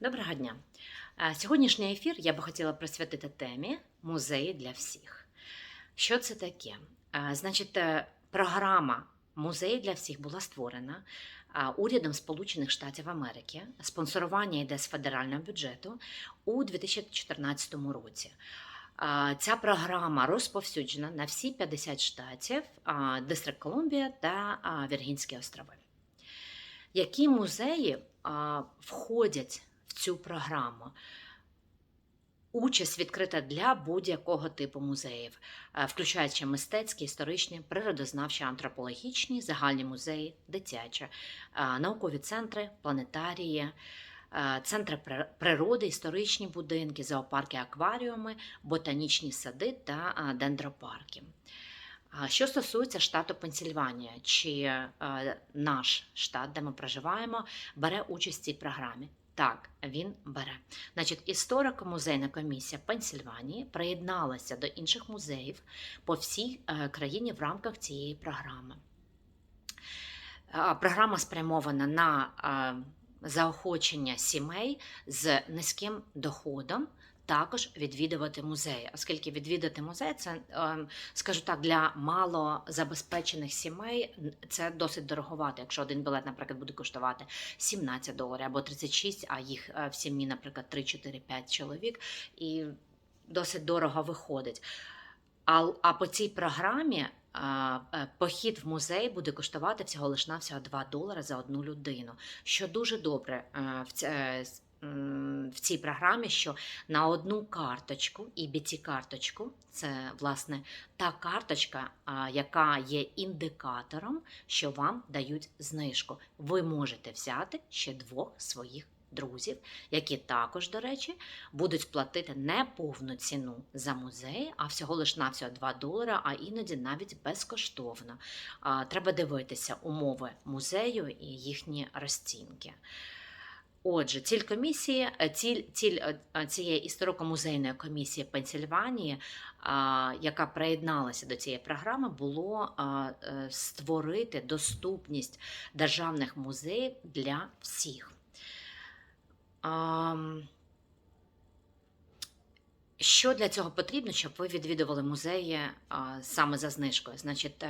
Доброго дня. Е, Сьогоднішній ефір я би хотіла присвятити темі музеї для всіх. Що це таке? Е, Значить, е, програма Музеї для всіх була створена урядом Сполучених Штатів Америки. Спонсорування йде з федерального бюджету у 2014 році. Ця програма розповсюджена на всі 50 штатів, Дистрикт Колумбія та Віргінські острови. Які музеї входять в цю програму? Участь відкрита для будь-якого типу музеїв, е, включаючи мистецькі, історичні, природознавчі, антропологічні, загальні музеї, дитячі, е, наукові центри, планетарії, е, центри при- природи, історичні будинки, зоопарки, акваріуми, ботанічні сади та дендропарки. Що стосується штату Пенсільванія, чи наш штат, де ми проживаємо, бере участь в цій програмі? Так, він бере. Значить, історико-музейна комісія Пенсільванії приєдналася до інших музеїв по всій е, країні в рамках цієї програми. Е, Програма спрямована на е, заохочення сімей з низьким доходом. Також відвідувати музеї, оскільки відвідати музей це, е, скажу так, для малозабезпечених сімей це досить дороговато. Якщо один білет, наприклад, буде коштувати 17 доларів або 36, а їх е, в сім'ї, наприклад, 3, 4, 5 чоловік, і досить дорого виходить. А, а по цій програмі е, похід в музей буде коштувати всього лиш навсього 2 долари за одну людину. Що дуже добре е, в, е, в цій програмі, що на одну карточку, bt карточку це власне та карточка, яка є індикатором, що вам дають знижку. Ви можете взяти ще двох своїх друзів, які також, до речі, будуть платити не повну ціну за музей, а всього лиш навсього 2 долари, а іноді навіть безкоштовно. Треба дивитися умови музею і їхні розцінки. Отже, ціль комісії, е, ціль, ціль е, е, цієї історико-музейної комісії Пенсільванії, яка приєдналася до цієї програми, було створити доступність державних музеїв для всіх. Що для цього потрібно, щоб ви відвідували музеї а, саме за знижкою? Значить,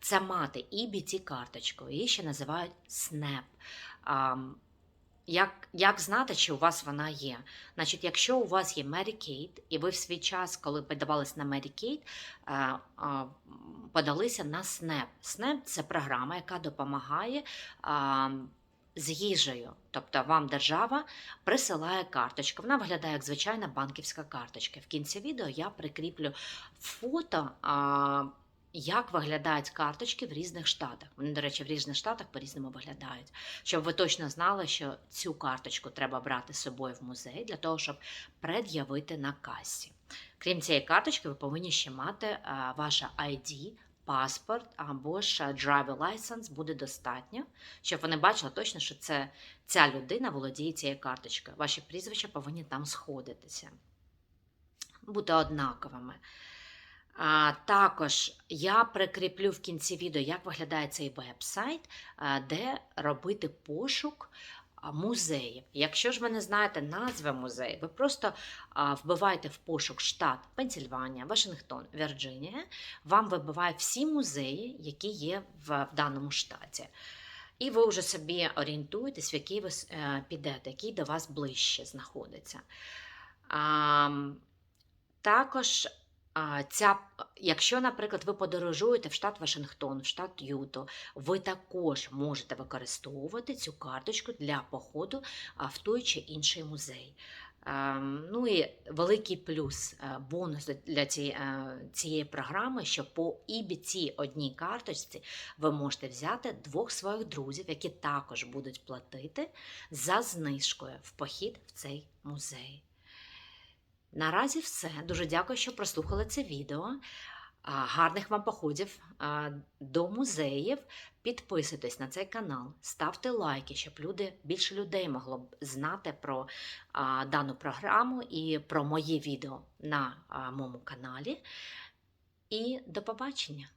це мати EBT карточку, її ще називають SNAP. Як, як знати, чи у вас вона є? Значить, якщо у вас є Medicaid, і ви в свій час, коли подавались на Medicaid, е, е, подалися на SNAP. SNAP – це програма, яка допомагає з їжею. Тобто вам держава присилає карточку. Вона виглядає як звичайна банківська карточка. В кінці відео я прикріплю фото. Як виглядають карточки в різних штатах? Вони, до речі, в різних штатах по-різному виглядають. Щоб ви точно знали, що цю карточку треба брати з собою в музей для того, щоб пред'явити на касі. Крім цієї карточки, ви повинні ще мати а, ваше ID, паспорт або ж driver license буде достатньо, щоб вони бачили точно, що це ця людина володіє цією карточкою. Ваші прізвища повинні там сходитися, бути однаковими. А, також я прикріплю в кінці відео, як виглядає цей веб-сайт, де робити пошук музеїв. Якщо ж ви не знаєте назви музею, ви просто вбиваєте в пошук штат Пенсільванія, Вашингтон, Вірджинія, вам вибиває всі музеї, які є в, в даному штаті. І ви вже собі орієнтуєтесь, в який ви е, підете, який до вас ближче знаходиться. А, також ця, якщо, наприклад, ви подорожуєте в штат Вашингтон, в штат Юто, ви також можете використовувати цю карточку для походу в той чи інший музей. Ем, Ну і великий плюс, е, бонус для е, цієї програми, що по EBT одній карточці ви можете взяти двох своїх друзів, які також будуть платити за знижкою в похід в цей музей. Наразі все. Дуже дякую, що прослухали це відео. Гарних вам походів до музеїв. Підписуйтесь на цей канал, ставте лайки, щоб люди, більше людей могло б знати про дану програму і про мої відео на моєму каналі. І до побачення!